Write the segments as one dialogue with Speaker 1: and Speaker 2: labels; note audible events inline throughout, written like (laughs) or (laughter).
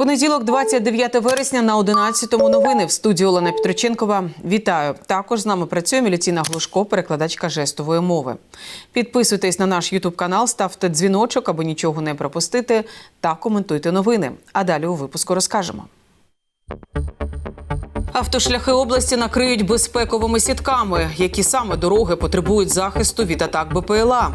Speaker 1: Понеділок, 29 вересня на 11-му новини в студії Олена Петроченкова. Вітаю. Також з нами працює Міліціна Глушко, перекладачка жестової мови. Підписуйтесь на наш Ютуб канал, ставте дзвіночок, аби нічого не пропустити, та коментуйте новини. А далі у випуску розкажемо. Автошляхи області накриють безпековими сітками, які саме дороги потребують захисту від атак БПЛА.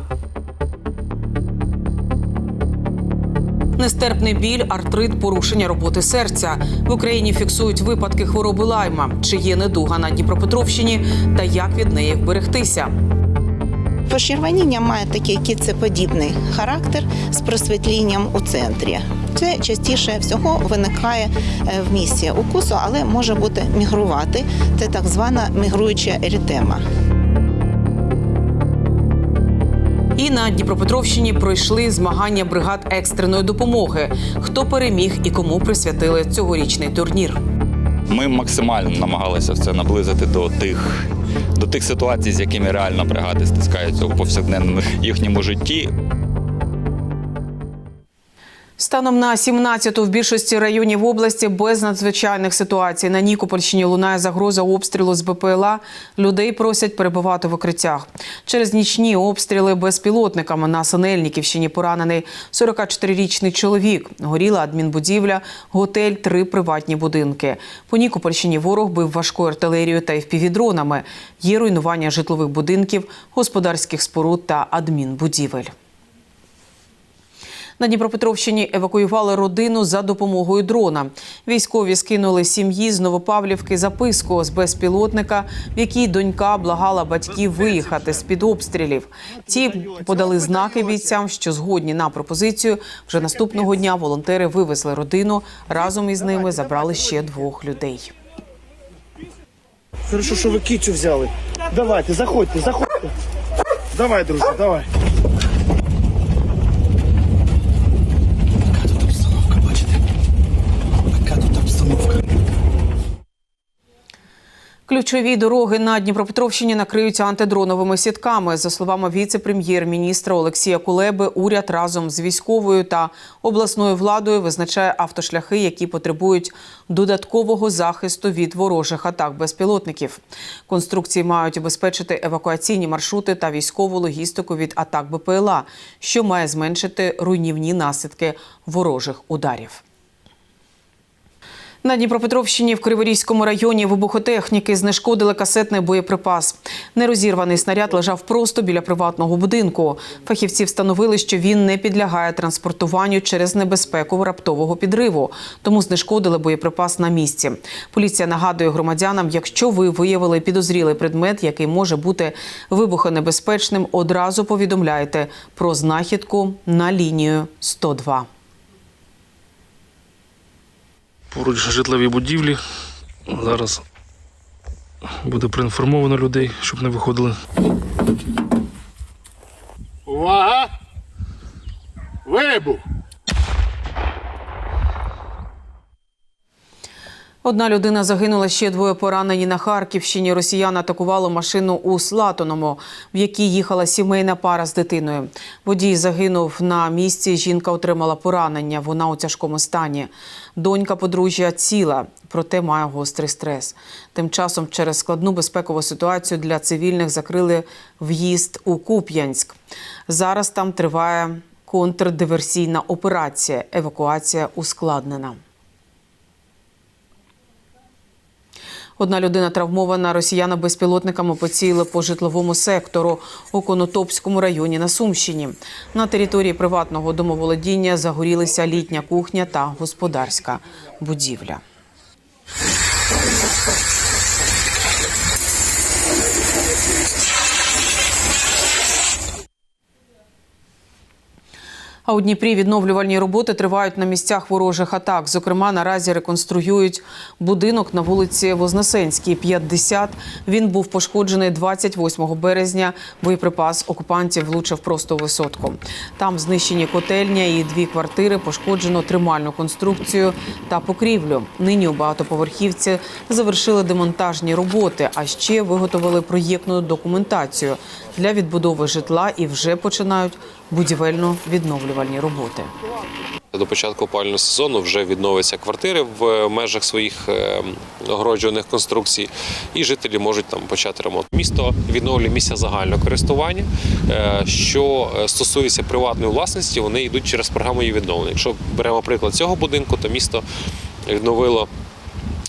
Speaker 1: Нестерпний біль, артрит, порушення роботи серця. В Україні фіксують випадки хвороби лайма. Чи є недуга на Дніпропетровщині та як від неї вберегтися?
Speaker 2: Почервоніння має такий кіцеподібний характер з просвітлінням у центрі. Це частіше всього виникає е, в місці укусу, але може бути мігрувати. Це так звана мігруюча ерітема.
Speaker 1: І на Дніпропетровщині пройшли змагання бригад екстреної допомоги. Хто переміг і кому присвятили цьогорічний турнір?
Speaker 3: Ми максимально намагалися все наблизити до тих, до тих ситуацій, з якими реально бригади стискаються у повсякденному їхньому житті.
Speaker 1: Станом на 17-ту в більшості районів області без надзвичайних ситуацій на Нікопольщині лунає загроза обстрілу з БПЛА. Людей просять перебувати в укриттях. Через нічні обстріли безпілотниками на Синельниківщині поранений 44-річний чоловік. Горіла адмінбудівля, готель, три приватні будинки. По Нікопольщині ворог бив важкою артилерією та впівдронами. Є руйнування житлових будинків, господарських споруд та адмінбудівель. На Дніпропетровщині евакуювали родину за допомогою дрона. Військові скинули сім'ї з Новопавлівки записку з безпілотника, в якій донька благала батьків виїхати з під обстрілів. Ті подали знаки бійцям, що згодні на пропозицію. Вже наступного дня волонтери вивезли родину. Разом із ними забрали ще двох людей.
Speaker 4: Хорошо, що ви кічу взяли. Давайте, заходьте, заходьте. Давай, друзі, давай. Яка тут обстановка, бачите? Яка тут обстановка?
Speaker 1: Ключові дороги на Дніпропетровщині накриються антидроновими сітками. За словами віце-прем'єр-міністра Олексія Кулеби, уряд разом з військовою та обласною владою визначає автошляхи, які потребують додаткового захисту від ворожих атак безпілотників. Конструкції мають обезпечити евакуаційні маршрути та військову логістику від атак БПЛА, що має зменшити руйнівні наслідки ворожих ударів. На Дніпропетровщині в Криворізькому районі вибухотехніки знешкодили касетний боєприпас. Нерозірваний снаряд лежав просто біля приватного будинку. Фахівці встановили, що він не підлягає транспортуванню через небезпеку раптового підриву, тому знешкодили боєприпас на місці. Поліція нагадує громадянам, якщо ви виявили підозрілий предмет, який може бути вибухонебезпечним, одразу повідомляйте про знахідку на лінію 102.
Speaker 5: Поруч житлові будівлі. Зараз буде проінформовано людей, щоб не виходили.
Speaker 6: Увага! Вибух!
Speaker 1: Одна людина загинула, ще двоє поранені на Харківщині. Росіяни атакували машину у Слатоному, в якій їхала сімейна пара з дитиною. Водій загинув на місці. Жінка отримала поранення. Вона у тяжкому стані. Донька подружжя ціла, проте має гострий стрес. Тим часом через складну безпекову ситуацію для цивільних закрили в'їзд у Куп'янськ. Зараз там триває контрдиверсійна операція. Евакуація ускладнена. Одна людина травмована росіяни безпілотниками поцілили по житловому сектору у Конотопському районі на Сумщині. На території приватного домоволодіння загорілися літня кухня та господарська будівля. А у Дніпрі відновлювальні роботи тривають на місцях ворожих атак. Зокрема, наразі реконструюють будинок на вулиці Вознесенській, 50. Він був пошкоджений 28 березня. Боєприпас окупантів влучив просто у висотку. Там знищені котельня і дві квартири, пошкоджено тримальну конструкцію та покрівлю. Нині у багатоповерхівці завершили демонтажні роботи, а ще виготовили проєктну документацію для відбудови житла і вже починають будівельно-відновлювальні роботи.
Speaker 6: До початку опалювального сезону вже відновляться квартири в межах своїх е, огороджуваних конструкцій, і жителі можуть там почати ремонт. Місто відновлює місця загального користування. Е, Що е, стосується приватної власності, вони йдуть через програму її відновлення. Якщо беремо приклад цього будинку, то місто відновило.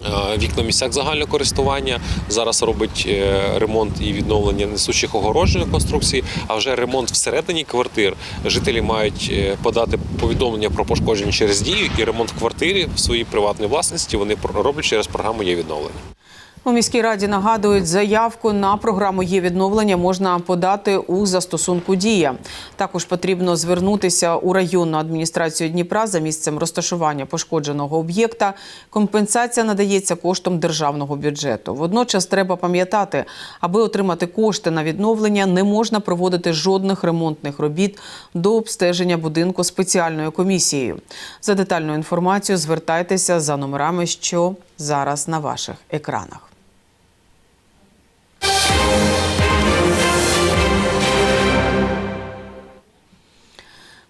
Speaker 6: Е, Вікна місцях загального користування зараз робить е, ремонт і відновлення несучих огорожень конструкцій. А вже ремонт всередині квартир жителі мають е, подати повідомлення про пошкодження через дію, і ремонт в квартирі в своїй приватній власності вони роблять через програму є відновлення.
Speaker 1: У міській раді нагадують, заявку на програму є відновлення можна подати у застосунку Дія. Також потрібно звернутися у районну адміністрацію Дніпра за місцем розташування пошкодженого об'єкта. Компенсація надається коштом державного бюджету. Водночас треба пам'ятати, аби отримати кошти на відновлення, не можна проводити жодних ремонтних робіт до обстеження будинку спеціальною комісією. За детальну інформацію звертайтеся за номерами, що зараз на ваших екранах.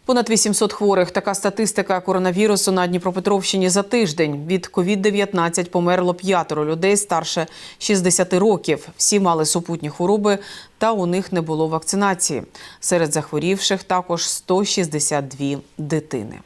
Speaker 1: Понад 800 хворих. Така статистика коронавірусу на Дніпропетровщині за тиждень. Від COVID-19 померло п'ятеро людей старше 60 років. Всі мали супутні хвороби, та у них не було вакцинації. Серед захворівших також 162 дитини.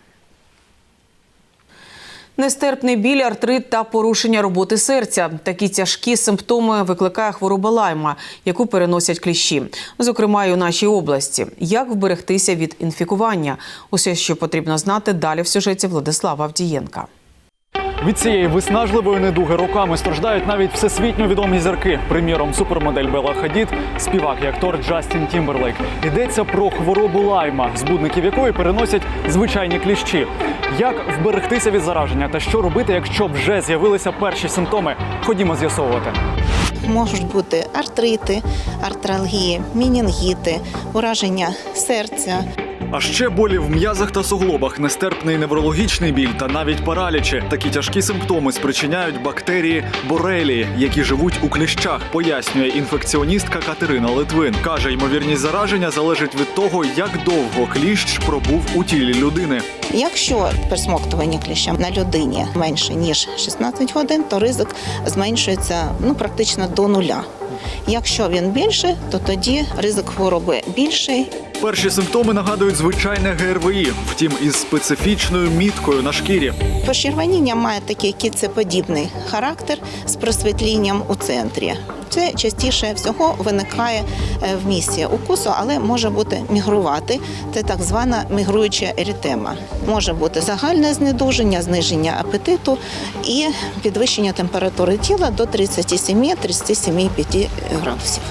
Speaker 1: Нестерпний біль, артрит та порушення роботи серця. Такі тяжкі симптоми викликає хвороба лайма, яку переносять кліщі, зокрема і у нашій області. Як вберегтися від інфікування? Усе, що потрібно знати, далі в сюжеті Владислава Авдієнка.
Speaker 7: Від цієї виснажливої недуги роками страждають навіть всесвітньо відомі зірки. Приміром, супермодель Бела Хадід, співак і актор Джастін Тімберлейк. Йдеться про хворобу лайма, збудників якої переносять звичайні кліщі. Як вберегтися від зараження та що робити, якщо вже з'явилися перші симптоми? Ходімо з'ясовувати.
Speaker 2: Можуть бути артрити, артралгії, мінінгіти, ураження серця,
Speaker 7: А ще болі в м'язах та суглобах, нестерпний неврологічний біль та навіть паралічі. Такі тяжкі симптоми спричиняють бактерії борелії, які живуть у кліщах, пояснює інфекціоністка Катерина Литвин. Каже, ймовірність зараження залежить від того, як довго кліщ пробув у тілі людини.
Speaker 2: Якщо пересмоктування кліща на людині менше ніж 16 годин, то ризик зменшується ну практично до нуля. Якщо він більше, то тоді ризик хвороби більший.
Speaker 7: Перші симптоми нагадують звичайне ГРВІ, втім із специфічною міткою на шкірі.
Speaker 2: Почервоніння має такий кіцеподібний характер з просвітлінням у центрі. Це частіше всього виникає е, в місці укусу, але може бути мігрувати. Це так звана мігруюча ерітема. Може бути загальне знедуження, зниження апетиту і підвищення температури тіла до 37-37,5 градусів.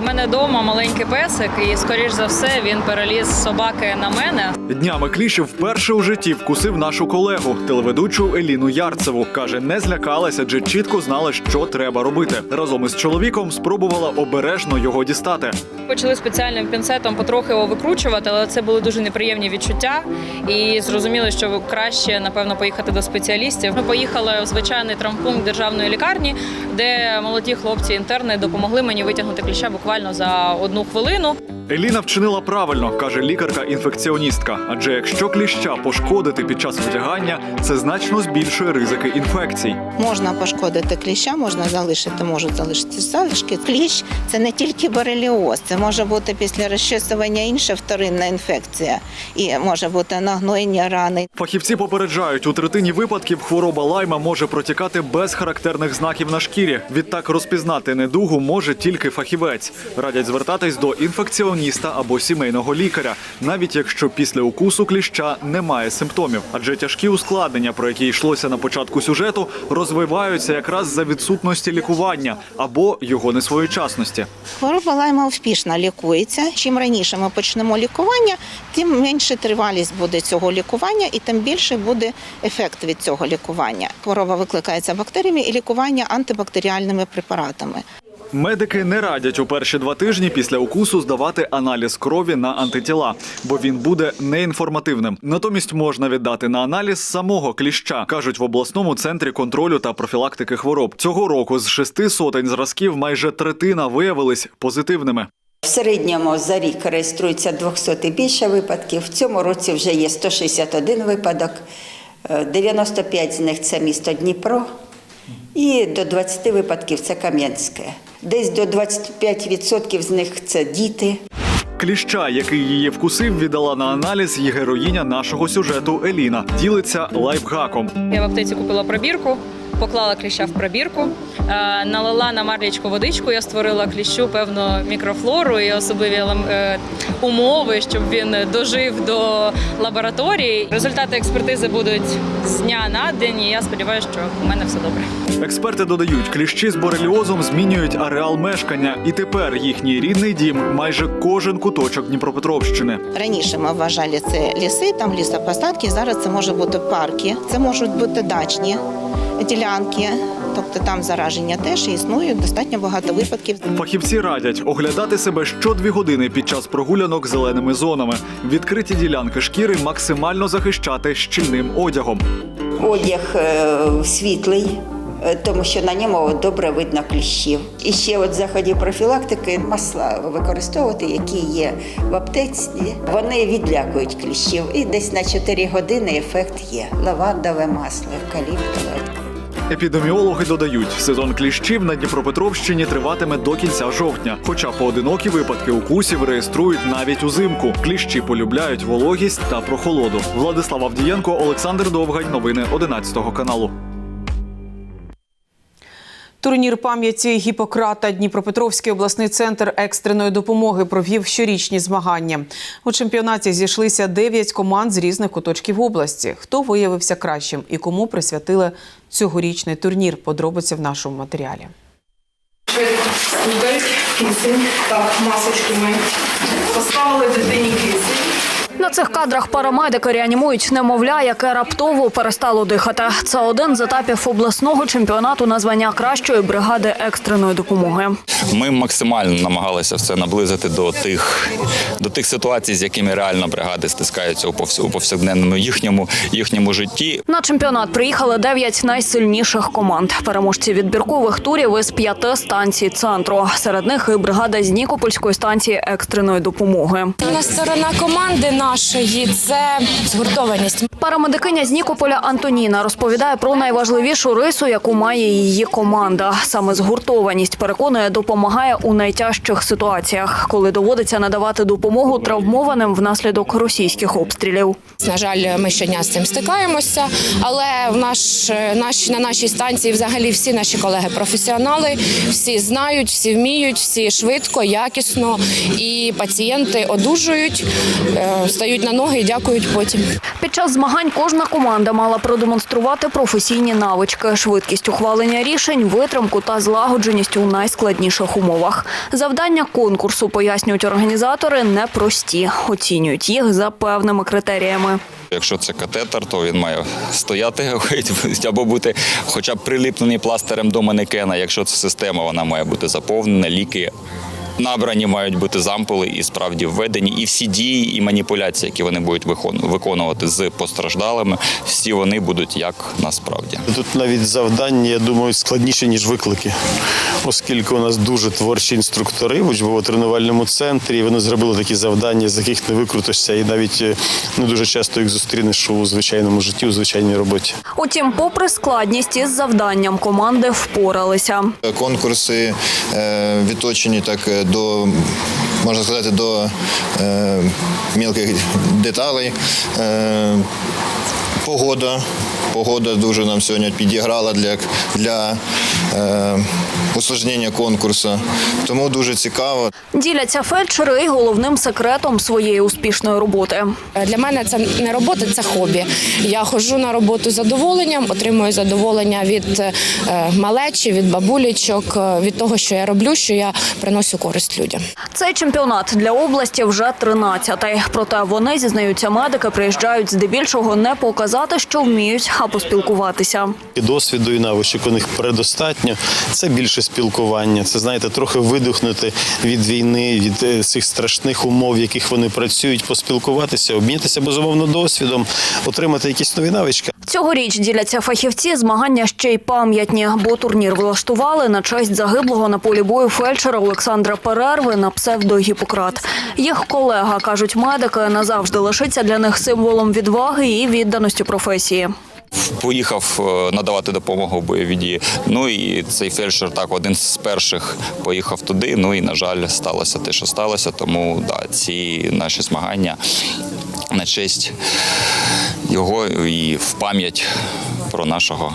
Speaker 8: У мене вдома маленький песик, і скоріш за все він переліз з собаки на мене.
Speaker 7: Днями кліщ вперше у житті вкусив нашу колегу, телеведучу Еліну Ярцеву. каже, не злякалася, адже чітко знала, що треба робити. Разом із чоловіком спробувала обережно його дістати.
Speaker 8: Почали спеціальним пінцетом потрохи його викручувати, але це були дуже неприємні відчуття. І зрозуміли, що краще напевно поїхати до спеціалістів. Ми поїхали в звичайний травмпункт державної лікарні, де молоді хлопці-інтерни допомогли мені витягнути кліща буквально за одну хвилину.
Speaker 7: Еліна вчинила правильно, каже лікарка-інфекціоністка. Адже якщо кліща пошкодити під час вдягання, це значно збільшує ризики інфекцій.
Speaker 2: Можна пошкодити кліща, можна залишити, можуть залишити залишки. Кліщ це не тільки бореліоз, це може бути після розчесування інша вторинна інфекція, і може бути нагноєння рани.
Speaker 7: Фахівці попереджають, у третині випадків хвороба лайма може протікати без характерних знаків на шкірі. Відтак розпізнати недугу може тільки фахівець. Радять звертатись до інфекціоніста або сімейного лікаря, навіть якщо після укусу кліща немає симптомів. Адже тяжкі ускладнення, про які йшлося на початку сюжету, розвиваються якраз за відсутності лікування або його несвоєчасності.
Speaker 2: Хвороба лайма успішно лікується. Чим раніше ми почнемо лікування, тим менше тривалість буде цього лікування, і тим більше буде ефект від цього лікування. Хвороба викликається бактеріями і лікування антибактеріальними препаратами.
Speaker 7: Медики не радять у перші два тижні після укусу здавати аналіз крові на антитіла, бо він буде неінформативним. Натомість можна віддати на аналіз самого кліща, кажуть в обласному центрі контролю та профілактики хвороб. Цього року з шести сотень зразків майже третина виявились позитивними.
Speaker 9: В середньому за рік реєструється 200 і більше випадків. В цьому році вже є 161 випадок. Е, 95 з них це місто Дніпро. І до 20 випадків це Кам'янське. Десь до 25% з них це діти.
Speaker 7: Кліща, який її вкусив, віддала на аналіз і героїня нашого сюжету Еліна. Ділиться лайфхаком.
Speaker 8: Я в аптеці купила пробірку, поклала кліща в пробірку, е, налила на марлічку водичку. Я створила кліщу певну мікрофлору і особливі е, умови, щоб він дожив до лабораторії. Результати експертизи будуть з дня на день. І я сподіваюся, що у мене все добре.
Speaker 7: Експерти додають, кліщі з бореліозом змінюють ареал мешкання, і тепер їхній рідний дім майже кожен куточок Дніпропетровщини.
Speaker 2: Раніше ми вважали це ліси, там лісопосадки. Зараз це може бути парки, це можуть бути дачні ділянки. Тобто там зараження теж існує достатньо багато випадків.
Speaker 7: Фахівці радять оглядати себе щодві години під час прогулянок зеленими зонами. Відкриті ділянки шкіри максимально захищати щільним одягом.
Speaker 9: Одяг е, світлий, е, тому що на ньому добре видно кліщів. І ще от заходів профілактики масла використовувати, які є в аптеці. Вони відлякують кліщів. І десь на 4 години ефект є. Лавандове масло, евкаліптове.
Speaker 7: Епідеміологи додають, сезон кліщів на Дніпропетровщині триватиме до кінця жовтня. Хоча поодинокі випадки укусів реєструють навіть узимку. Кліщі полюбляють вологість та прохолоду. Владислав Авдієнко, Олександр Довгань. Новини 11 каналу.
Speaker 1: Турнір пам'яті Гіппократа Дніпропетровський обласний центр екстреної допомоги провів щорічні змагання. У чемпіонаті зійшлися 9 команд з різних куточків області. Хто виявився кращим і кому присвятили цьогорічний турнір? Подробиці в нашому матеріалі.
Speaker 10: Кисень. Так, масочку ми поставили дитині кисень.
Speaker 11: На цих кадрах парамедики реанімують немовля, яке раптово перестало дихати. Це один з етапів обласного чемпіонату на звання кращої бригади екстреної допомоги.
Speaker 3: Ми максимально намагалися все наблизити до тих, до тих ситуацій, з якими реально бригади стискаються у повс- повсякденному їхньому, їхньому житті.
Speaker 11: На чемпіонат приїхали дев'ять найсильніших команд. Переможці відбіркових турів із п'яти станцій центру. Серед них і бригада з Нікопольської станції екстреної допомоги.
Speaker 10: На сторона команди нашої це згуртованість.
Speaker 11: Парамедикиня з Нікополя Антоніна розповідає про найважливішу рису, яку має її команда. Саме згуртованість переконує, допомагає у найтяжчих ситуаціях, коли доводиться надавати допомогу травмованим внаслідок російських обстрілів.
Speaker 10: На жаль, ми щодня з цим стикаємося, але в наш, наш, на нашій станції взагалі всі наші колеги професіонали, всі знають, всі вміють, всі швидко, якісно, і пацієнти одужують, е, стають на ноги і дякують потім.
Speaker 11: Під час змагань кожна команда мала продемонструвати професійні навички, швидкість ухвалення рішень, витримку та злагодженість у найскладніших умовах. Завдання конкурсу пояснюють організатори непрості, оцінюють їх за певними критеріями.
Speaker 3: Якщо це катетер, то він має стояти (laughs) або бути хоча б приліплений пластирем до манекена. Якщо це система, вона має бути заповнена, ліки. Набрані мають бути зампули і справді введені, і всі дії і маніпуляції, які вони будуть викон- виконувати з постраждалими, всі вони будуть як насправді.
Speaker 12: Тут навіть завдання, я думаю, складніше, ніж виклики, оскільки у нас дуже творчі інструктори в учбово-тренувальному центрі. і Вони зробили такі завдання, з яких не викрутишся, і навіть е, не дуже часто їх зустрінеш у звичайному житті, у звичайній роботі.
Speaker 11: Утім, попри складність із завданням команди впоралися.
Speaker 13: Конкурси е, відточені так е, до, можна сказати, до е, мілких деталей. Е, погода. Погода дуже нам сьогодні підіграла для, для е, усложнення конкурсу. Тому дуже цікаво.
Speaker 11: Діляться фельдшери і головним секретом своєї успішної роботи.
Speaker 10: Для мене це не робота, це хобі. Я ходжу на роботу з задоволенням, отримую задоволення від е, малечі, від бабулічок, е, від того, що я роблю, що я приношу користь людям.
Speaker 11: Цей чемпіонат для області вже 13-й. Проте вони зізнаються, медики приїжджають здебільшого не показати, що вміють, а поспілкуватися.
Speaker 12: І досвіду і навичок у них предостатньо. Це більше спілкування. Це знаєте, трохи видихнути від війни, від е, цих страшних умов, в яких вони працюють, поспілкуватися, обмінятися безумовно досвідом, отримати якісь нові навички.
Speaker 11: Цьогоріч діляться фахівці, змагання ще й пам'ятні, бо турнір влаштували на честь загиблого на полі бою фельдшера Олександра Перерви на псевдо Гіппократ. Їх колега, кажуть медики, назавжди лишиться для них символом відваги і відданості професії.
Speaker 3: Поїхав е, надавати допомогу бойові дії. Ну і цей фельдшер так один з перших поїхав туди. Ну і на жаль, сталося те, що сталося. Тому да, ці наші змагання на честь його і в пам'ять про нашого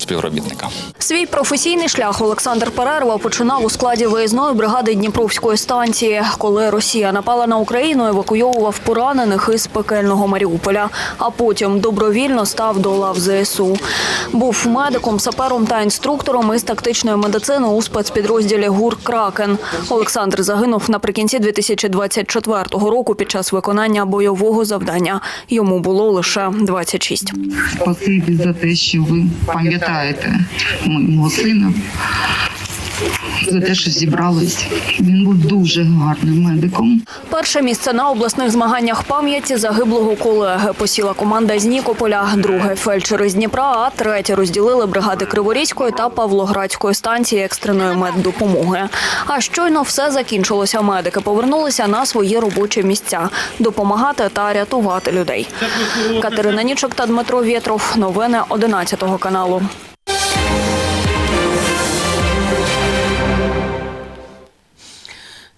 Speaker 3: співробітника.
Speaker 11: Свій професійний шлях Олександр Перерва починав у складі виїзної бригади Дніпровської станції. Коли Росія напала на Україну, евакуйовував поранених із пекельного Маріуполя, а потім добровільно став до лав ЗСУ. Був медиком, сапером та інструктором із тактичної медицини у спецпідрозділі ГУР Кракен. Олександр загинув наприкінці 2024 року під час виконання бойового завдання. Йому було лише 26.
Speaker 14: Спасибі за те, що ви пам'ятаєте моєго сина. За те, що зібрались. Він був дуже гарним медиком.
Speaker 11: Перше місце на обласних змаганнях пам'яті загиблого колеги посіла команда з Нікополя, друге фельдшери з Дніпра, а третє розділили бригади Криворізької та Павлоградської станції екстреної меддопомоги. А щойно все закінчилося. Медики повернулися на свої робочі місця допомагати та рятувати людей. Катерина Нічок та Дмитро Вєтров. Новини 11 каналу.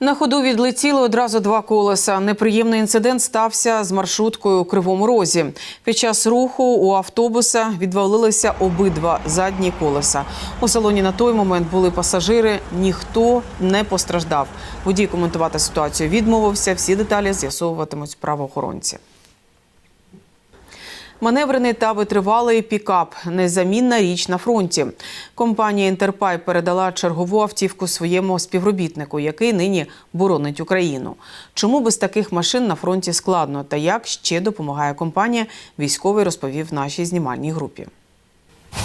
Speaker 1: На ходу відлетіли одразу два колеса. Неприємний інцидент стався з маршруткою у Кривому Розі. Під час руху у автобуса відвалилися обидва задні колеса. У салоні на той момент були пасажири. Ніхто не постраждав. Водій коментувати ситуацію відмовився. Всі деталі з'ясовуватимуть правоохоронці. Маневрений та витривалий пікап незамінна річ на фронті. Компанія Інтерпай передала чергову автівку своєму співробітнику, який нині боронить Україну. Чому без таких машин на фронті складно та як ще допомагає компанія? Військовий розповів нашій знімальній групі.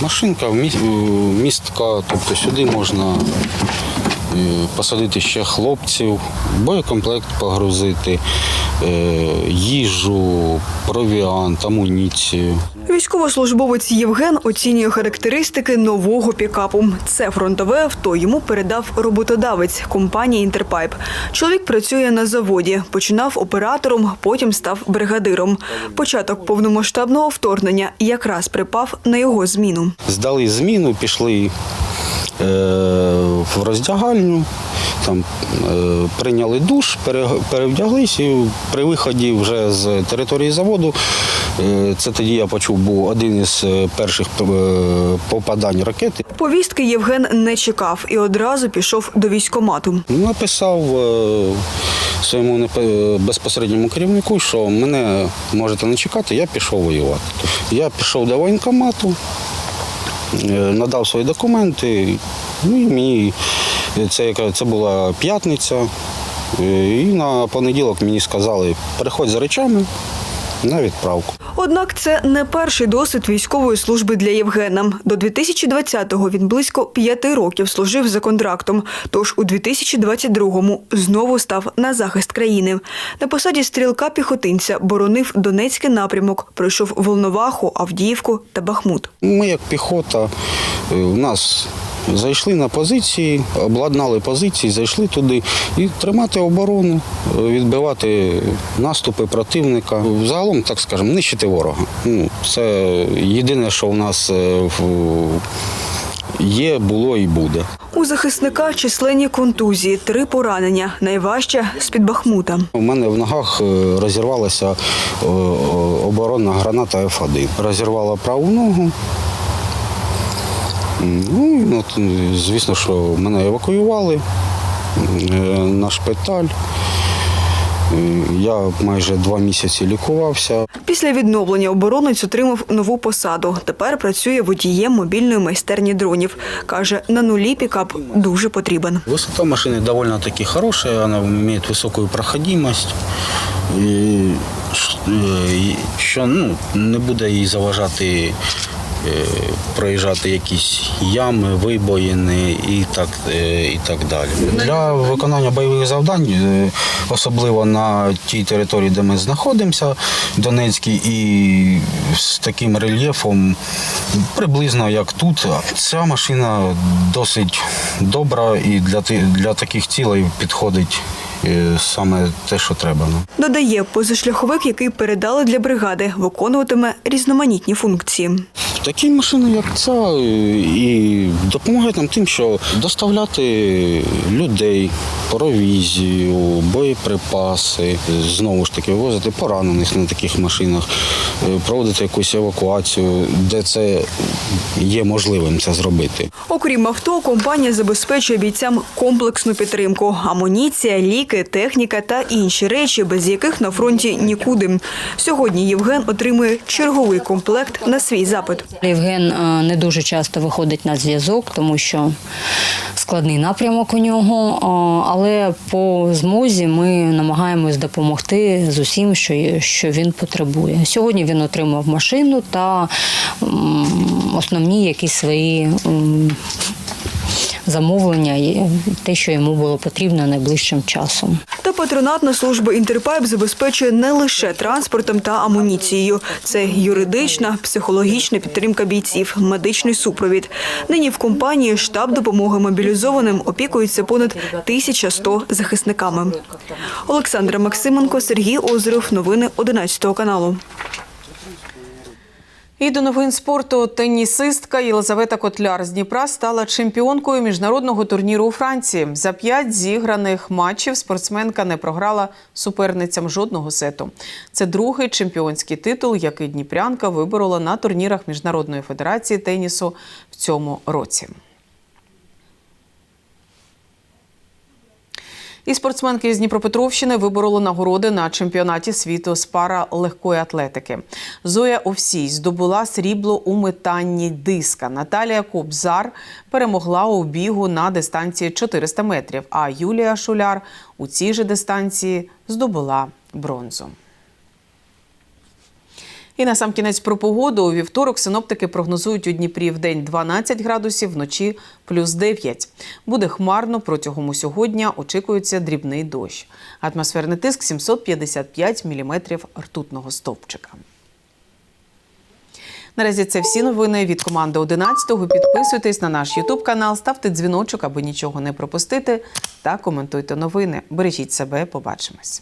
Speaker 15: Машинка містка, тобто сюди можна посадити ще хлопців, боєкомплект погрузити, е, їжу, провіант, амуніцію.
Speaker 16: Військовослужбовець Євген оцінює характеристики нового пікапу. Це фронтове авто йому передав роботодавець компанії Інтерпайп. Чоловік працює на заводі, починав оператором, потім став бригадиром. Початок повномасштабного вторгнення якраз припав на його зміну.
Speaker 15: Здали зміну, пішли е, в роздягальню, там е, прийняли душ, пере, перевдяглись і при виході вже з території заводу. е, Це тоді я почув, був один із е, перших е, попадань ракети.
Speaker 16: Повістки Євген не чекав і одразу пішов до військомату.
Speaker 15: Написав е, своєму безпосередньому керівнику, що мене можете не чекати, я пішов воювати. Я пішов до воєнкомату, надав свої документи, ну і мені це, яка- це була п'ятниця. е, І на понеділок мені сказали, переходь за речами на відправку.
Speaker 16: Однак це не перший досвід військової служби для Євгена. До 2020-го він близько п'яти років служив за контрактом. Тож у 2022-му знову став на захист країни. На посаді стрілка піхотинця боронив Донецький напрямок, пройшов Волноваху, Авдіївку та Бахмут.
Speaker 15: Ми, як піхота, е, у нас зайшли на позиції, обладнали позиції, зайшли туди і тримати оборону, е, відбивати наступи противника. Загалом, так скажемо, нищити ворога. Ну, це єдине, що у нас е, є, було і буде.
Speaker 16: У захисника численні контузії, три поранення, найважче з-під Бахмута.
Speaker 15: У мене в ногах е, розірвалася оборонна граната F1. Розірвала праву ногу. Ну, і, от, звісно, що мене евакуювали е, на шпиталь. Е, Я майже два місяці лікувався.
Speaker 16: Після відновлення оборонець отримав нову посаду. Тепер працює водієм мобільної майстерні дронів. Каже, на нулі пікап дуже потрібен.
Speaker 15: Высота машины довольно-таки хорошая, она имеет высокую проходимость. І, ш- е, і що ну, не буде їй заважати проїжджати якісь ями, вибоїни і так, е, і так далі. Для виконання бойових завдань, е, особливо на тій території, де ми знаходимося, Донецькій, і з таким рельєфом, приблизно як тут, ця машина досить добра і для, для таких цілей підходить е, саме те, що треба. ну.
Speaker 16: Додає, позашляховик, який передали для бригади, виконуватиме різноманітні функції.
Speaker 15: Такі машини, як ця, і допомагають нам тим, що доставляти людей, провізію, боєприпаси, знову ж таки, вивозити поранених на таких машинах, е, проводити якусь евакуацію, де це є можливим це зробити.
Speaker 16: Окрім авто, компанія забезпечує бійцям комплексну підтримку: амуніція, ліки, техніка та інші речі, без яких на фронті нікуди. Сьогодні Євген отримує черговий комплект на свій запит.
Speaker 17: Євген е, не дуже часто виходить на зв'язок, тому що складний напрямок у нього. е, Але по змозі ми намагаємось допомогти з усім, що він потребує. Сьогодні він отримав машину та основні якісь свої. Замовлення і те, що йому було потрібно найближчим часом.
Speaker 16: Та патронатна служба Інтерпайп забезпечує не лише транспортом та амуніцією. Це юридична, психологічна підтримка бійців, медичний супровід. Нині в компанії штаб допомоги мобілізованим опікується понад 1100 захисниками. Олександра Максименко, Сергій Озеров. Новини 11 каналу.
Speaker 1: І до новин спорту тенісистка Єлизавета Котляр з Дніпра стала чемпіонкою міжнародного турніру у Франції. За п'ять зіграних матчів спортсменка не програла суперницям жодного сету. Це другий чемпіонський титул, який Дніпрянка виборола на турнірах Міжнародної федерації тенісу в цьому році. І спортсменки з Дніпропетровщини вибороли нагороди на чемпіонаті світу з пара легкої атлетики. Зоя Овсій здобула срібло у метанні диска. Наталія Кобзар перемогла у бігу на дистанції 400 метрів. А Юлія Шуляр у цій же дистанції здобула бронзу. І на сам кінець про погоду. У вівторок синоптики прогнозують у Дніпрі в день 12 градусів, вночі плюс 9. Буде хмарно протягом усього очікується дрібний дощ. Атмосферний тиск 755 міліметрів ртутного стовпчика. Наразі це всі новини від команди 11-го. Підписуйтесь на наш Ютуб канал, ставте дзвіночок, аби нічого не пропустити, та коментуйте новини. Бережіть себе, побачимось.